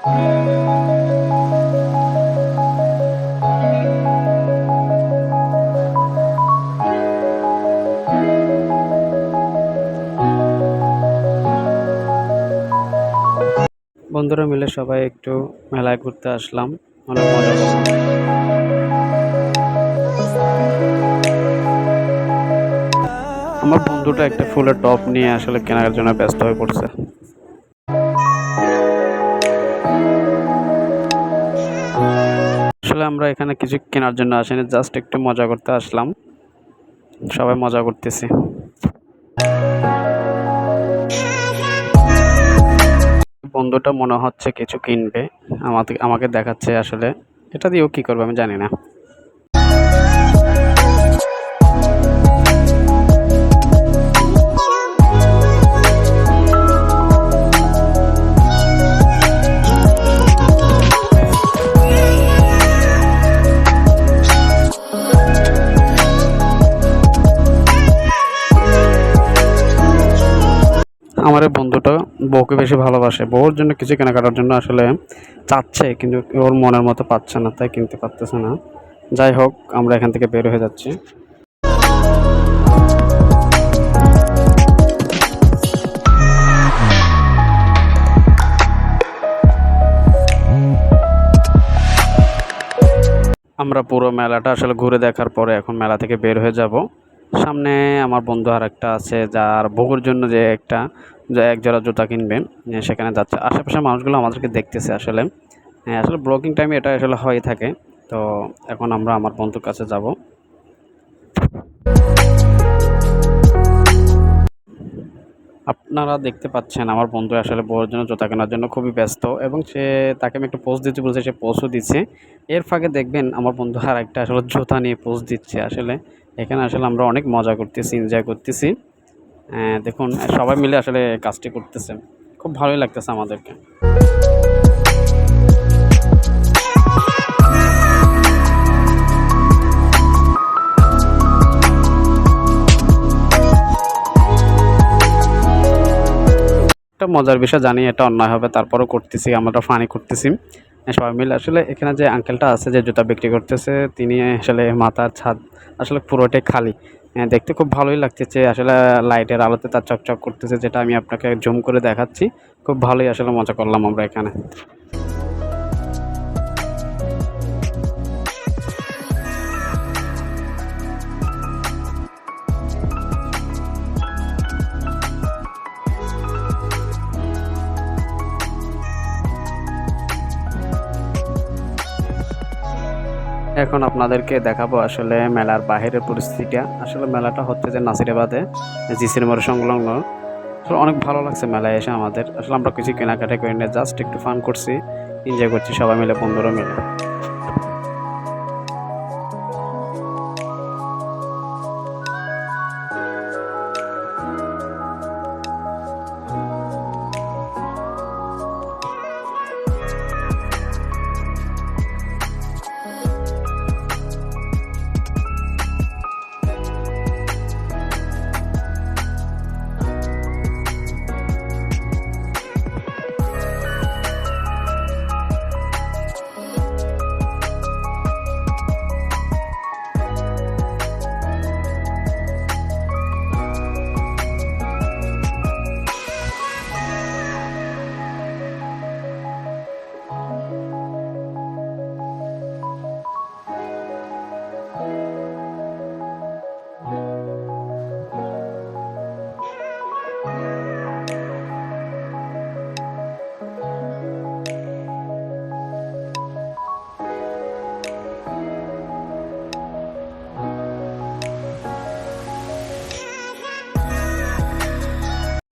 বন্ধুরা মিলে সবাই একটু মেলায় ঘুরতে আসলাম। অনেক মজা আমার বন্ধুটা একটা ফুলের টপ নিয়ে আসলে কেনার জন্য ব্যস্ত হয়ে পড়ছে। আসলে আমরা এখানে কিছু কেনার জন্য আসিনি জাস্ট একটু মজা করতে আসলাম। সবাই মজা করতেছি। বন্ধুটা মনে হচ্ছে কিছু কিনবে আমাকে আমাকে দেখাচ্ছে আসলে। এটা দিয়েও কি করবে আমি জানি না। আমার এই বন্ধুটা বউকে বেশি ভালোবাসে। বউর জন্য কিছু কেনাকাটার জন্য আসলে চাচ্ছে, কিন্তু ওর মনের মতো পাচ্ছে না, তাই কিনতে পারতেছে না। যাই হোক, আমরা এখান থেকে বের হয়ে যাচ্ছি। আমরা পুরো মেলাটা আসলে ঘুরে দেখার পরে এখন মেলা থেকে বের হয়ে যাব। সামনে আমার বন্ধু আর একটা আছে, যার বউর জন্য যে একটা এক জোড়া জুতা কিনবেন সেখানে যাচ্ছে। আশেপাশের মানুষগুলো আমাদেরকে দেখতেছে আসলে। আসলে ব্লগিং টাইমে এটা আসলে হয়ে থাকে। তো এখন আমরা আমার বন্ধুর কাছে যাব। আপনারা দেখতে পাচ্ছেন আমার বন্ধু আসলে বউর জন্য জুতা কেনার জন্য খুবই ব্যস্ত এবং সে তাকে আমি একটা পোস্ট দিতে বলছে, সে পোস্টও দিচ্ছে। এর ফাঁকে দেখবেন আমার বন্ধু আর একটা আসলে জুতা নিয়ে পোস্ট দিচ্ছে আসলে। এখানে আসলে আমরা অনেক মজা করতেছি এনজয় করতেছি। দেখুন, সবাই মিলে আসলে কাজটি করতেছে। খুব ভালোই লাগতেছে আমাদেরকে। একটা মজার বিষয় জানি, এটা অন্যায় হবে, তারপরও করতেছি, আমরা ফানি করতেছি। সবাই মিলে। আসলে এখানে যে আঙ্কেলটা আছে যে জুতা বিক্রি করতেছে তিনি আসলে মাথার ছাদ আসলে পুরোটাই খালি। হ্যাঁ, দেখতে খুব ভালোই লাগতেছে। আসলে লাইটের আলোতে তার চকচক করতেছে যেটা আমি আপনাকে জুম করে দেখাচ্ছি। খুব ভালোই আসলে মজা করলাম আমরা এখানে। এখন আপনাদেরকে দেখাবো আসলে মেলার বাহিরের পরিস্থিতিটা। আসলে মেলাটা হচ্ছে যে নাসিরাবাদে জি সিনেমার সংলগ্ন। আসলে অনেক ভালো লাগছে মেলায় এসে আমাদের। আসলে আমরা কিছু কেনাকাটা করি না জাস্ট একটু ফান করছি এনজয় করছি সবাই মিলে, বন্ধুরা মিলে।